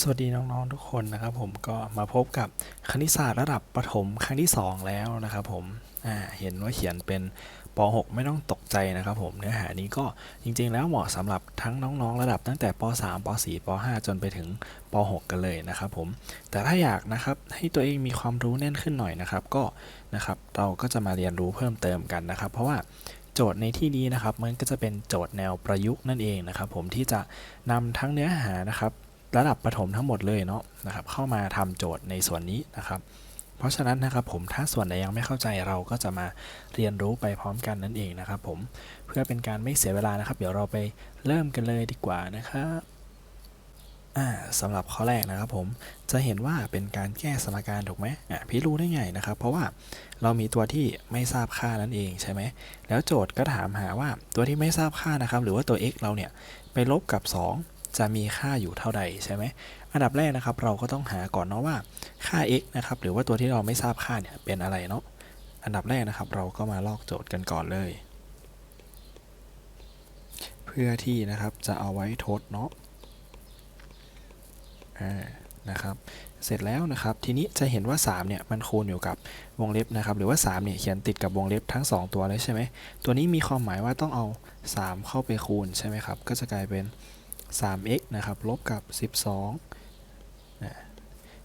สวัสดีน้องๆทุกคนนะครับผมก็มาพบกับคณิตศาสตร์ระดับประถมครั้งที่ 2 แล้วนะครับผมเห็นว่าเขียนเป็นป .6 ไม่ต้องตกใจนะครับผมเนื้อหานี้ก็จริงๆ แล้วเหมาะสำหรับทั้งน้องๆ ระดับตั้งแต่ป .3 ป .4 ป .5 จนไปถึงป .6 กันเลยนะครับผมแต่ถ้าอยากนะครับให้ตัวเองมีความรู้แน่นขึ้นหน่อยนะครับก็นะครับเราก็จะมาเรียนรู้เพิ่มเติมกันนะครับ เพราะว่าโจทย์ในที่นี้นะครับมันก็จะเป็นโจทย์แนวประยุกต์นั่นเองนะครับ ผมที่จะนำทั้งเนื้อหานะครับ ระดับประถมทั้งหมดเลยเนาะนะครับเข้ามาทำโจทย์ในส่วนนี้นะครับ เพราะฉะนั้นนะครับผมถ้าส่วนไหนยังไม่เข้าใจเราก็จะมาเรียนรู้ไปพร้อมกันนั่นเองนะครับผมเพื่อเป็นการไม่เสียเวลานะครับ เดี๋ยวเราไปเริ่มกันเลยดีกว่านะครับสำหรับข้อแรกนะครับผมจะเห็นว่าเป็นการแก้สมการถูกไหมอะพี่รู้ได้ไงนะครับ เพราะว่าเรามีตัวที่ไม่ทราบค่านั่นเองใช่ไหมแล้วโจทย์ก็ถามหาว่าตัวที่ไม่ทราบค่านะครับ หรือว่าตัว x เราเนี่ยไปลบกับ 2 จะมีค่าอยู่เท่าใดใช่ไหมอันดับแรกนะครับ เราก็ต้องหาก่อนเนาะว่าค่า x นะครับหรือว่าตัวที่เราไม่ทราบค่าเนี่ยเป็นอะไรเนาะอันดับแรกนะครับ เราก็มาลอกโจทย์กันก่อนเลย เพื่อที่นะครับจะเอาไว้ทดเนาะอ่านะครับเสร็จแล้วนะครับ ทีนี้จะเห็นว่า 3 เนี่ย มันคูณอยู่กับวงเล็บนะครับ หรือว่า 3 เนี่ย เขียนติดกับวงเล็บทั้ง 2 ตัวเลยใช่ไหม ตัวนี้มีความหมายว่าต้องเอา 3 เข้าไปคูณใช่ไหมครับ ก็จะกลายเป็น 3x นะครับลบกับ 12อะ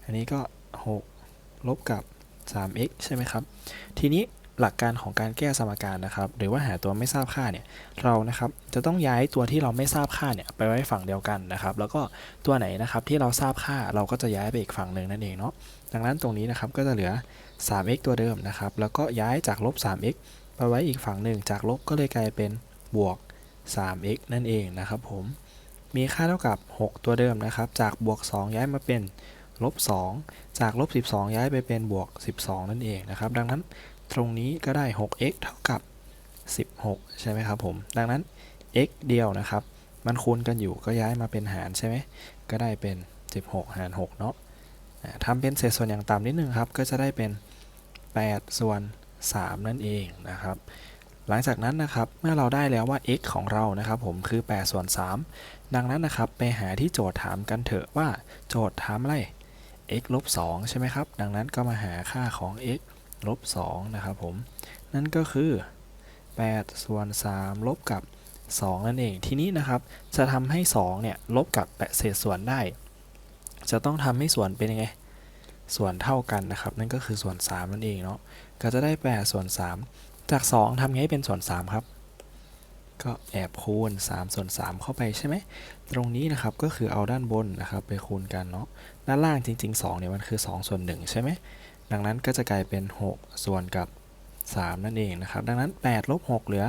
อันนี้ก็ 6 ลบกับ 3x ใช่ไหมครับ ทีนี้หลักการของการแก้สมการนะครับ หรือว่าหาตัวไม่ทราบค่าเนี่ย เรานะครับจะต้องย้ายตัวที่เราไม่ทราบค่าเนี่ยไปไว้ฝั่งเดียวกันนะครับ แล้วก็ตัวไหนนะครับที่เราทราบค่าเราก็จะย้ายไปอีกฝั่งหนึ่งนั่นเองเนาะ ดังนั้นตรงนี้นะครับก็จะเหลือ 3x ตัวเดิมนะครับ แล้วก็ย้ายจากลบ 3x ไปไว้อีกฝั่งหนึ่งจากลบก็เลยกลายเป็นบวก 3x นั่นเองนะครับผม มีค่าเท่ากับ 6 ตัวเดิมนะครับ จากบวก 2 ย้ายมาเป็นลบ 2 จากลบ 12 ย้ายไปเป็นบวก 12 นั่นเองนะครับ ดังนั้นตรงนี้ก็ได้ 6x เท่ากับ 16 ใช่ไหมครับผม ดังนั้น x เดียวนะครับ มันคูณกันอยู่ก็ย้ายมาเป็นหารใช่ไหม ก็ได้เป็น 16 หาร 6 เนาะทำเป็นเศษส่วนอย่างต่ำนิดนึงครับ ก็จะได้เป็น 8 ส่วน 3 นั่นเองนะครับ หลังจากนั้นนะครับเมื่อเราได้แล้วว่า x ของเรานะครับผมคือ8ส่วน3 ดังนั้นนะครับไปหาที่โจทย์ถามกันเถอะว่าโจทย์ถามอะไร x ลบ2ใช่ไหมครับ ดังนั้นก็มาหาค่าของ x ลบ2นะครับผม นั่นก็คือ8ส่วน3ลบกับ 2 นั่นเอง ทีนี้นะครับจะทำให้ 2 เนี่ย ลบกับเศษส่วนได้ จะต้องทำให้ส่วนเป็นยังไง ส่วนเท่ากันนะครับ นั่นก็คือส่วน 3 นั่นเองเนาะ ก็จะได้8ส่วน 3 จาก 2ทำไงให้เป็นส่วน 3 ครับ ก็แอบคูณ 3 ส่วน 3 เข้าไปใช่ไหม ตรงนี้นะครับก็คือเอาด้านบนนะครับไปคูณกันเนาะ ด้านล่างจริง ๆ2เนี่ยมันคือ 2 ส่วน 1 ใช่ไหม ดังนั้นก็จะกลายเป็น 6 ส่วนกับ 3 นั่นเองนะครับ ดังนั้น8ลบ6เหลือ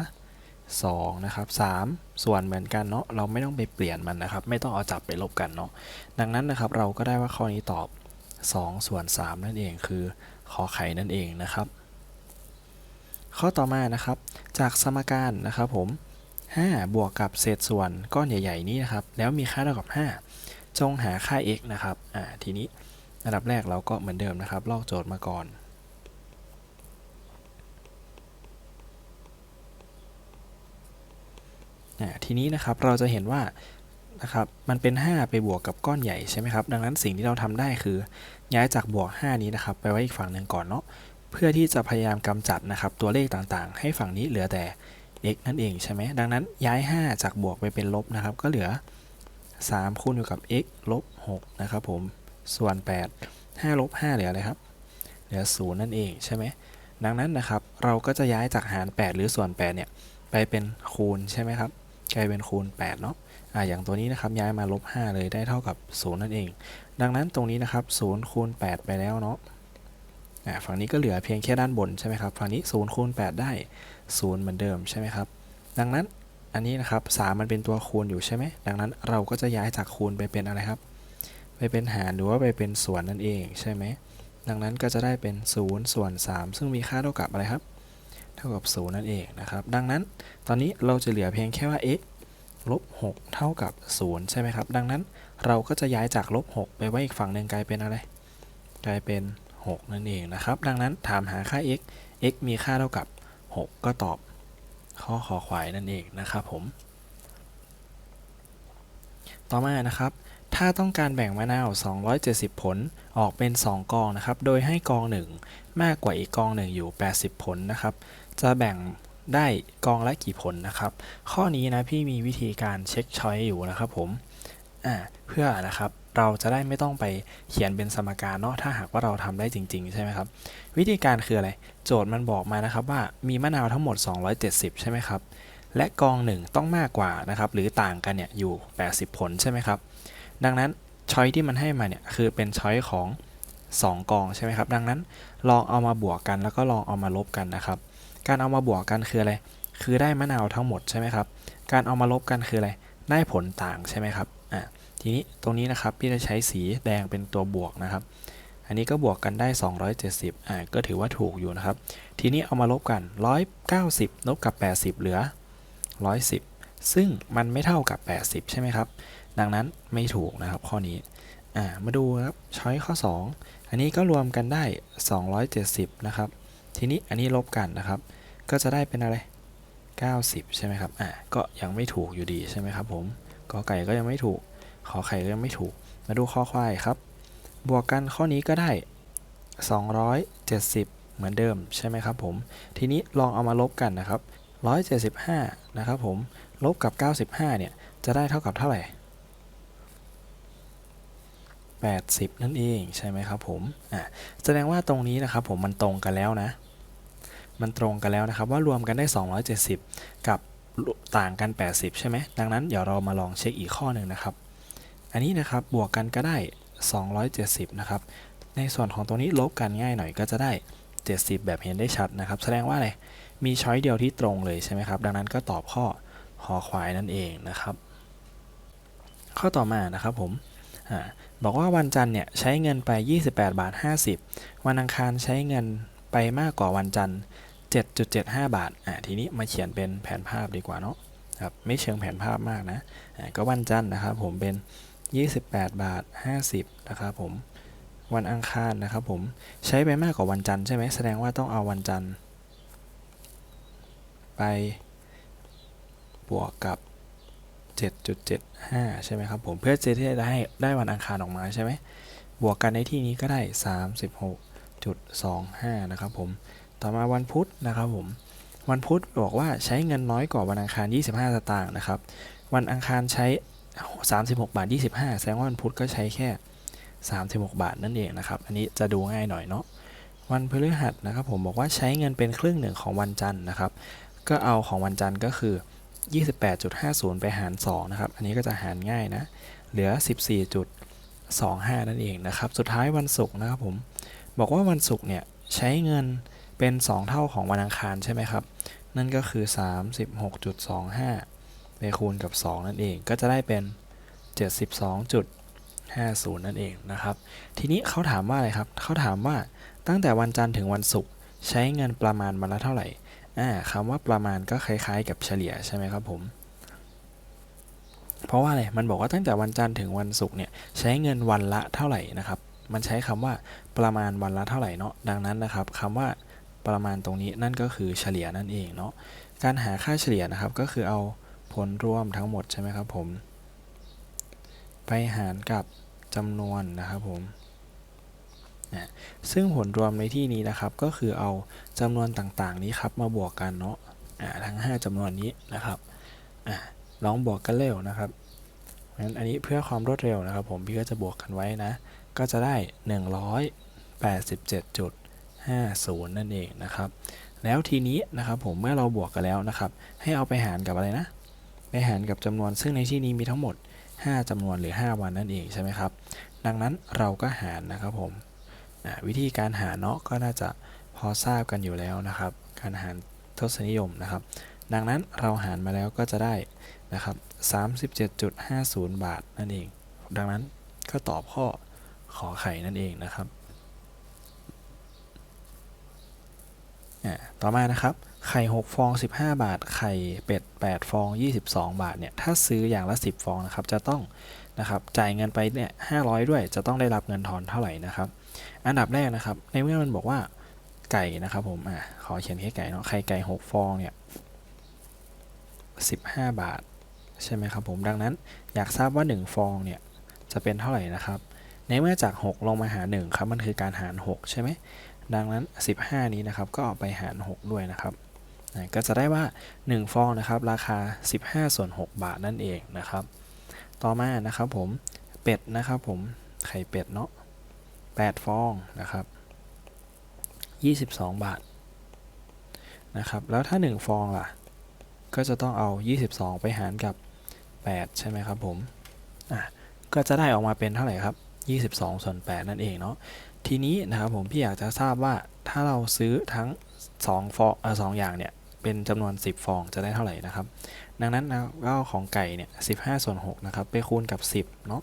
2นะครับ3ส่วนเหมือนกันเนาะเราไม่ต้องไปเปลี่ยนมันนะครับ ไม่ต้องเอาจับไปลบกันเนาะดังนั้นนะครับเราก็ได้ว่าข้อนี้ตอบ 2 ส่วน 3 นั่นเองคือขอไข่นั่นเองนะครับ ข้อต่อมานะครับ จากสมการนะครับผม 5 บวกกับเศษส่วนก้อนใหญ่ ๆ นี้นะครับ แล้วมีค่าเท่ากับ 5 จงหาค่า x นะครับ อ่า ทีนี้อันดับแรกเราก็เหมือนเดิมนะครับ ลอกโจทย์มาก่อน ทีนี้นะครับเราจะเห็นว่านะครับมันเป็น 5 ไปบวกกับก้อนใหญ่ใช่ไหมครับ ดังนั้นสิ่งที่เราทำได้คือ ย้ายจากบวก 5 นี้นะครับ ไปไว้อีกฝั่งหนึ่งก่อนเนาะ เพื่อที่จะพยายามกำจัดนะครับตัวเลขต่างๆ ให้ฝั่งนี้เหลือแต่ x นั่นเองใช่ไหมดังนั้นย้าย 5 จากบวกไปเป็นลบนะครับ ก็เหลือ 3 คูณอยู่กับ x ลบ6นะครับผมส่วน 8 5ลบ5เหลืออะไรครับ เหลือ0นั่นเองใช่ไหมดังนั้นนะครับ เราก็จะย้ายจากหาร 8 หรือส่วน8เนี่ยไปเป็นคูณใช่ไหมครับกลายเป็นคูณ8เนาะอ่าอย่างตัวนี้นะครับย้ายมาลบ5เลยได้เท่ากับ 0 นั่นเอง ดังนั้นตรงนี้นะครับ0คูณ8ไปแล้วเนาะ ฝั่งนี้ก็เหลือเพียงแค่ด้านบนใช่ไหมครับฝั่งนี้0คูณ8ได้0เหมือนเดิมใช่ไหมครับ ดังนั้นอันนี้นะครับ3มันเป็นตัวคูณอยู่ใช่ไหมดังนั้นเราก็จะย้ายจากคูณไปเป็นอะไรครับ ไปเป็นหารหรือว่าไปเป็นส่วนนั่นเองใช่ไหมดังนั้นก็จะได้เป็น 0 ส่วน 3 ซึ่งมีค่าเท่ากับอะไรครับ เท่ากับ 0 นั่นเองนะครับ ดังนั้นตอนนี้เราจะเหลือเพียงแค่ว่า x ลบ6เท่ากับ 0 ใช่ไหมครับ ดังนั้นเราก็จะย้ายจากลบ6ไปไว้อีกฝั่งหนึ่งกลายเป็นอะไร กลายเป็น 6 นั่นเองนะครับ ดังนั้นถามหาค่า x x มีค่าเท่ากับ 6 ก็ตอบข้อขอควายนั่นเองนะครับผม ต่อมานะครับ ถ้าต้องการแบ่งมะนาว 270 ผลออกเป็น 2 กองนะครับ โดยให้กองหนึ่งมากกว่าอีกกองหนึ่งอยู่ 80 ผลนะครับ จะแบ่งได้กองละกี่ผลนะครับ ข้อนี้นะพี่มีวิธีการเช็คช้อยอยู่นะครับผม อ่า เพื่อนะครับ เราจะได้ไม่ต้องไปเขียนเป็นสมการเนาะถ้าหากว่าเราทำได้จริง ๆ ใช่ไหมครับ วิธีการคืออะไร โจทย์มันบอกมานะครับว่ามีมะนาวทั้งหมด 270 ใช่ไหมครับ และกองหนึ่งต้องมากกว่านะครับ หรือต่างกันเนี่ยอยู่ 80 ผลใช่ไหมครับ ดังนั้นช้อยที่มันให้มาเนี่ยคือเป็นช้อยของ 2 กองใช่ไหมครับ ดังนั้นลองเอามาบวกกันแล้วก็ลองเอามาลบกันนะครับ การเอามาบวกกันคืออะไร คือได้มะนาวทั้งหมดใช่ไหมครับ การเอามาลบกันคืออะไร ได้ผลต่างใช่ไหมครับ ทีนี้ตรงนี้นะครับพี่จะใช้สีแดงเป็นตัวบวกนะครับ อันนี้ก็บวกกันได้ 270อ่าก็ถือว่าถูกอยู่นะครับ ทีนี้เอามาลบกัน 190ลบกับ 80 เหลือ 110 ซึ่งมันไม่เท่ากับ 80 ใช่ไหมครับ ดังนั้นไม่ถูกนะครับข้อนี้อ่ามาดูครับช้อยข้อ 2 อันนี้ก็รวมกันได้ 270 นะครับ ทีนี้อันนี้ลบกันนะครับ ก็จะได้เป็นอะไร 90 ใช่ไหมครับอ่าก็ยังไม่ถูกอยู่ดีใช่ไหมครับผมกอไก่ก็ยังไม่ถูก ขอไข่ก็ยังไม่ถูก มาดูข้อควายครับ บวกกันข้อนี้ก็ได้ 270 เหมือนเดิมใช่ไหมครับผม ทีนี้ลองเอามาลบกันนะครับ 175 นะครับผม ลบกับ 95 เนี่ย จะได้เท่ากับเท่าไหร่ 80 นั่นเองใช่ไหมครับผมอ่าแสดงว่าตรงนี้นะครับผมมันตรงกันแล้วนะ มันตรงกันแล้วนะครับว่ารวมกันได้ 270 กับต่างกัน 80 ใช่ไหม ดังนั้นเดี๋ยวเรามาลองเช็คอีกข้อหนึ่งนะครับ อันนี้นะครับบวกกันก็ได้ 270 นะครับ ในส่วนของตรงนี้ลบกันง่ายหน่อยก็จะได้ 70 แบบเห็นได้ชัดนะครับ แสดงว่าอะไร มีช้อยเดียวที่ตรงเลยใช่ไหมครับ ดังนั้นก็ตอบข้อคอควายนั่นเองนะครับ ข้อต่อมานะครับผมอบอกว่าวันจันทร์เนี่ยใช้เงินไป 28 บาท 50 วันอังคารใช้เงินไปมากกว่าวันจันทร์ 7.75 บาท อ่าทีนี้มาเขียนเป็นแผนภาพดีกว่าเนาะครับไม่เชิงแผนภาพมากนะ ก็วันจันทร์นะครับผมเป็น 28 บาท 50 นะครับผม วันอังคารนะครับผม ใช้ไปมากกว่าวันจันทร์ใช่ไหมแสดงว่าต้องเอาวันจันทร์ ไป บวกกับ 7.75 ใช่ไหมครับผม เพื่อจะได้ได้วันอังคารออกมาใช่ไหม บวกกันในที่นี้ก็ได้ 36.25 นะครับผม ต่อมาวันพุธนะครับผมวันพุธบอกว่าใช้เงินน้อยกว่าวันอังคาร 25 สตางค์นะครับ วันอังคารใช้ 36บาท25แสดงว่าวันพุธก็ใช้แค่36บาทนั่นเองนะครับ อันนี้จะดูง่ายหน่อยเนาะวันพฤหัสนะครับผมบอกว่าใช้เงินเป็นครึ่งหนึ่งของวันจันทร์นะครับ ก็เอาของวันจันทร์ก็คือ 28.50 ไปหาร 2 นะครับ อันนี้ก็จะหารง่ายนะ เหลือ 14.25 นั่นเองนะครับ สุดท้ายวันศุกร์นะครับผม บอกว่าวันศุกร์เนี่ยใช้เงินเป็น 2 เท่าของวันอังคารใช่ไหมครับ นั่นก็คือ 36.25 ไปคูณกับ 2 นั่นเองก็จะได้เป็น 72.50 นั่นเองนะครับ ทีนี้เขาถามว่าอะไรครับเขาถามว่าตั้งแต่วันจันทร์ถึงวันศุกร์ใช้เงินประมาณวันละเท่าไหร่อ่าคำว่าประมาณก็คล้ายๆ กับเฉลี่ยใช่ไหมครับผมเพราะว่าอะไรมันบอกว่าตั้งแต่วันจันทร์ถึงวันศุกร์เนี่ยใช้เงินวันละเท่าไหร่นะครับ มันใช้คำว่าประมาณวันละเท่าไหร่เนาะดังนั้นนะครับคำว่าประมาณตรงนี้นั่นก็คือเฉลี่ยนั่นเองเนาะการหาค่าเฉลี่ยนะครับก็คือเอา ผลรวมทั้งหมดใช่ไหมครับผมไปหารกับจำนวนนะครับผมนะซึ่งผลรวมในที่นี้นะครับก็คือเอาจำนวนต่างๆ นี้ครับมาบวกกันเนาะทั้ง 5จำนวนนี้นะครับอลองบวกกันเร็วนะครับงั้นอันนี้เพื่อความรวดเร็วนะครับ ผมพี่ก็จะบวกกันไว้นะ ก็จะได้ 187.50 นั่นเองนะครับ แล้วทีนี้นะครับผมเมื่อเราบวกกันแล้วนะครับ ให้เอาไปหารกับอะไรนะ ไปหารกับจำนวนซึ่งในที่นี้มีทั้งหมด 5จำนวนหรือ 5 วันนั่นเองใช่ไหมครับ ดังนั้นเราก็หารนะครับผมวิธีการหารเนาะก็น่าจะพอทราบกันอยู่แล้วนะครับ การหารทศนิยมนะครับ ดังนั้นเราหารมาแล้วก็จะได้นะครับ37.50 บาทนั่นเอง ดังนั้นก็ตอบข้อขอไข่นั่นเองนะครับ ต่อมานะครับ ไข่ 6 ฟอง 15 บาท ไข่เป็ด 8 ฟอง 22 บาท เนี่ย ถ้าซื้ออย่างละ 10 ฟองนะครับ จะต้องนะครับ จ่ายเงินไปเนี่ย500 ด้วย จะต้องได้รับเงินทอนเท่าไหร่นะครับ อันดับแรกนะครับ ในเมื่อมันบอกว่าไก่นะครับผม อะ ขอเขียนแค่ไก่เนาะ ไข่ไก่ 6 ฟอง เนี่ย 15 บาท ใช่ไหมครับผม ดังนั้น อยากทราบว่า 1 ฟอง เนี่ย จะเป็นเท่าไหร่นะครับ ในเมื่อจาก 6 ลงมาหาร1ครับ มันคือการหาร 6 ใช่ไหมดังนั้น 15 นี้นะครับ ก็เอาไปหาร 6 ด้วยนะครับ อ่าก็จะได้ว่า 1 ฟองนะครับราคา 15 ส่วน 6 บาทนั่นเองนะครับ ต่อมานะครับผมเป็ดนะครับผมไข่เป็ดเนาะ8 ฟองนะครับ 22 บาทนะครับแล้วถ้า 1 ฟองล่ะ ก็จะต้องเอา 22 ไปหารกับ 8 ใช่ไหมครับผมอะก็จะได้ออกมาเป็นเท่าไหร่ครับ 22 ส่วน 8 นั่นเองเนาะทีนี้นะครับผมพี่อยากจะทราบว่าถ้าเราซื้อทั้ง2ฟองเออสองอย่างเนี่ย เป็นจำนวน 10 ฟองจะได้เท่าไหร่นะครับ ดังนั้นนะก็ของไก่เนี่ย15ส่วน6นะครับไปคูณกับ 10เนาะ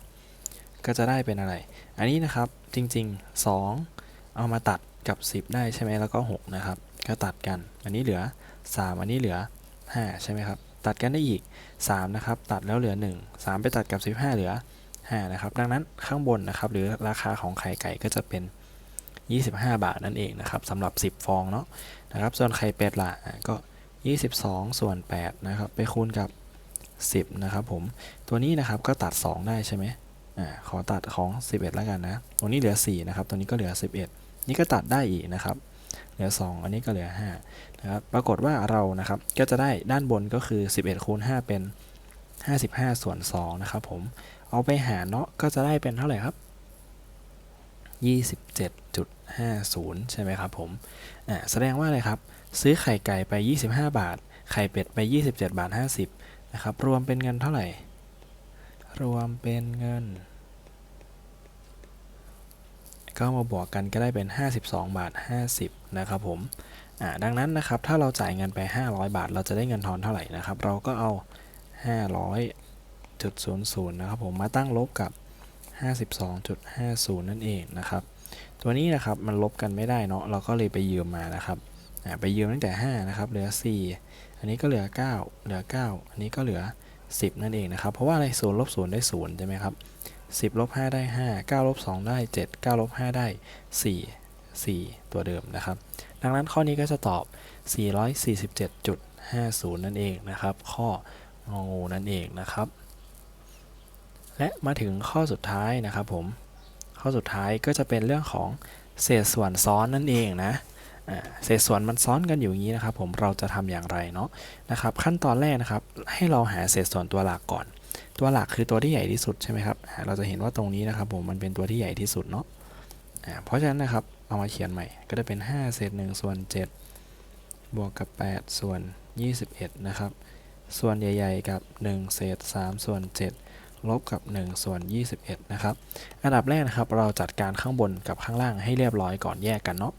ก็จะได้เป็นอะไร อันนี้นะครับจริง ๆ 2 เอามาตัดกับ 10 ได้ใช่ไหมแล้วก็6นะครับก็ตัดกัน อันนี้เหลือ 3 อันนี้เหลือ 5 ใช่ไหมครับ ตัดกันได้อีก 3 นะครับ ตัดแล้วเหลือ 1 3 ไปตัดกับ 15 เหลือ 5 นะครับ ดังนั้นข้างบนนะครับ หรือราคาของไข่ไก่ก็จะเป็น 25 บาทนั่นเองนะครับสำหรับ 10 ฟองเนาะนะครับ ส่วนไข่เป็ดล่ะก็ 22 ส่วน 8 นะครับ ไปคูณกับ 10 นะครับผม ตัวนี้นะครับก็ตัด 2 ได้ใช่ไหมอ่า ขอตัดของ 11 แล้วกันนะตรงนี้เหลือ 4 นะครับ ตัวนี้ก็เหลือ 11 นี่ก็ตัดได้อีกนะครับ เหลือ 2 อันนี้ก็เหลือ 5 นะครับ ปรากฏว่าเรา นะครับ ก็จะได้ด้านบนก็คือ 11 คูณ 5 เป็น 55 ส่วน 2 นะครับผม เอาไปหารเนาะ ก็จะได้เป็นเท่าไหร่ครับ 27.50 ใช่ไหมครับผมอ่าแสดงว่าอะไรครับ ซื้อไข่ไก่ไป 25 บาท ไข่เป็ดไป 27 บาท 50 นะครับ รวมเป็นเงินเท่าไหร่ รวมเป็นเงิน ก็มาบวกกันก็ได้เป็น 52 บาท 50 นะครับผมอ่าดังนั้นนะครับ ถ้าเราจ่ายเงินไป 500 บาท เราจะได้เงินทอนเท่าไหร่นะครับ เราก็เอา 500.00 นะครับผม มาตั้งลบกับ 52.50 นั่นเองนะครับ ตัวนี้นะครับมันลบกันไม่ได้เนาะเราก็เลยไปยืมมานะครับไปยืมตั้งแต่ 5 นะครับ เหลือ 4 อันนี้ก็เหลือ 9 เหลือ 9 อันนี้ก็เหลือ 10 นั่นเองนะครับ เพราะว่าอะไรศูนย์ลบศูนย์ได้ศูนย์ใช่ไหมครับ10ลบ5ได้ 5 9ลบ2ได้ 7 9ลบ5ได้ 4 4 ตัวเดิมนะครับ ดังนั้นข้อนี้ก็จะตอบ 447.50 นั่นเองนะครับ ข้ององูนั่นเองนะครับ และมาถึงข้อสุดท้ายนะครับผม ข้อสุดท้ายก็จะเป็นเรื่องของเศษส่วนซ้อนนั่นเองนะเศษส่วนมันซ้อนกันอยู่อย่างนี้นะครับ ผมเราจะทำอย่างไรเนาะนะครับ ขั้นตอนแรกนะครับ ให้เราหาเศษส่วนตัวหลักก่อน ตัวหลักคือตัวที่ใหญ่ที่สุดใช่ไหมครับเราจะเห็นว่าตรงนี้นะครับ ผมมันเป็นตัวที่ใหญ่ที่สุดเนาะเพราะฉะนั้นนะครับเอามาเขียนใหม่ก็จะเป็น 5 เศษ1ส่วน7บวกกับ 8 ส่วน 21 นะครับ ส่วนใหญ่ ๆ กับ 1 เศษ3ส่วน7 ลบกับ1ส่วน21 นะครับ อันดับแรกนะครับเราจัดการข้างบนกับข้างล่างให้เรียบร้อยก่อนแยกกันเนาะ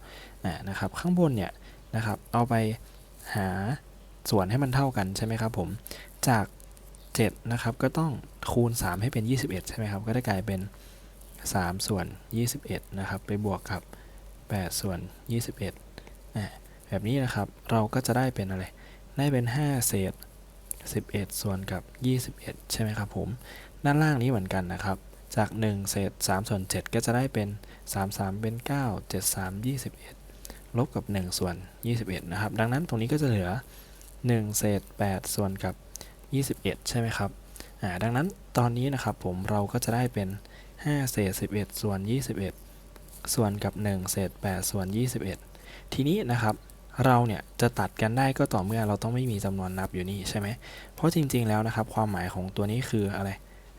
นะครับ ข้างบนเนี่ยนะครับเอาไปหาส่วนให้มันเท่ากันใช่ไหมครับผม จาก 7 นะครับก็ต้องคูณ 3 ให้เป็น 21 ใช่ไหมครับ ก็ได้กลายเป็น 3 ส่วน 21 นะครับ ไปบวกกับ 8 ส่วน 21อ่าแบบนี้นะครับเราก็จะได้เป็นอะไร ได้เป็น 5 เศษ 11 ส่วนกับ 21 ใช่ไหมครับผม ด้านล่างนี้เหมือนกันนะครับ จาก 1 เศษ3ส่วน7 ก็จะได้เป็น 3 3 เป็น 9 7 3 21 ลบกับ 1 ส่วน 21 นะครับ ดังนั้นตรงนี้ก็จะเหลือ 1 เศษ 8 ส่วนกับ 21 ใช่ไหมครับอ่าดังนั้นตอนนี้นะครับผมเราก็จะได้เป็น 5 เศษ 11 ส่วน 21 ส่วนกับ 1 เศษ 8 ส่วน 21 ทีนี้นะครับเราเนี่ยจะตัดกันได้ก็ต่อเมื่อเราต้องไม่มีจำนวนนับอยู่นี่ใช่ไหม เพราะจริงๆแล้วนะครับ ความหมายของตัวนี้คืออะไร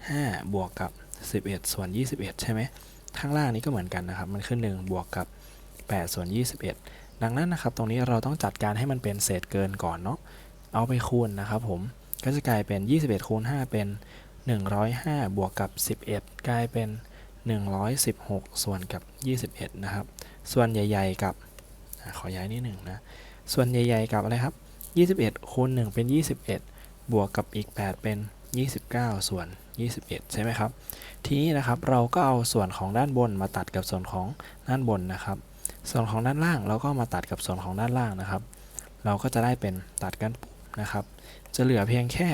5 บวกกับ 11 ส่วน 21 ใช่ไหมข้างล่างนี้ก็เหมือนกันนะครับ มันคือ1บวกกับ 8 ส่วน 21 ดังนั้นนะครับ ตรงนี้เราต้องจัดการให้มันเป็นเศษเกินก่อนเนาะ เอาไปคูณนะครับผม ก็จะกลายเป็น 21 คูณ 5 เป็น 105 บวกกับ 11 กลายเป็น 116 ส่วนกับ 21 นะครับ ส่วนใหญ่ๆกับ ขอย้ายนิดหนึ่งนะ ส่วนใหญ่ๆกับอะไรครับ 21 คูณ 1 เป็น 21 บวกกับอีก 8 เป็น 29 ส่วน 21 ใช่ไหมครับ ทีนี้นะครับเราก็เอาส่วนของด้านบนมาตัดกับส่วนของด้านบนนะครับ ส่วนของด้านล่างเราก็มาตัดกับส่วนของด้านล่างนะครับ เราก็จะได้เป็นตัดกันปุ๊บนะครับ จะเหลือเพียงแค่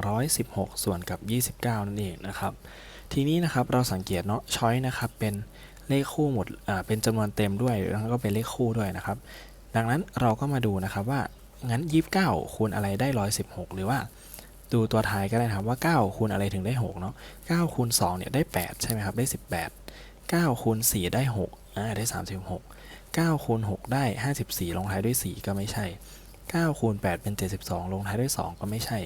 116 ส่วนกับ 29 นั่นเองนะครับ ทีนี้นะครับเราสังเกตเนาะช้อยนะครับเป็นเลขคู่หมดอ่าเป็นจำนวนเต็มด้วยแล้วก็เป็นเลขคู่ด้วยนะครับ ดังนั้นเราก็มาดูนะครับว่างั้น 29คูณอะไรได้ 116 หรือว่า ดูตัวท้ายก็ได้นะครับว่า 9 คูณอะไรถึงได้ 6 เนาะ9คูณ2เนี่ยได้ 8 ใช่ไหมครับ ได้ 18 9คูณ4ได้6อ่าได้ 36 9คูณ6ได้ 54 ลงท้ายด้วย 4 ก็ไม่ใช่ 9คูณ8เป็น 72 ลงท้ายด้วย 2 ก็ไม่ใช่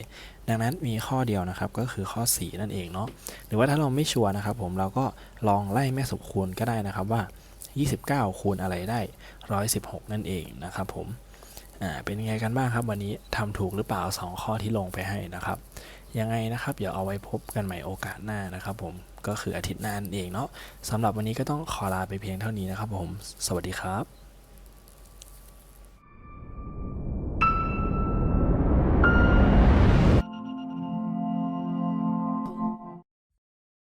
ดังนั้นมีข้อเดียวนะครับ ก็คือข้อ 4 นั่นเองเนาะหรือว่าถ้าเราไม่ชัวร์นะครับผมเราก็ลองไล่แม่สุบคูณก็ได้นะครับว่า 29 คูณอะไรได้ 116 นั่นเองนะครับผม อ่าเป็นยังไงกันบ้างครับ วันนี้ทำถูกหรือเปล่า 2 ข้อที่ลงไปให้นะครับ ยังไงนะครับ เดี๋ยวเอาไว้พบกันใหม่โอกาสหน้านะครับผมก็คืออาทิตย์หน้านั่นเองเนาะสำหรับวันนี้ก็ต้องขอลาไปเพียงเท่านี้นะครับผม สวัสดีครับ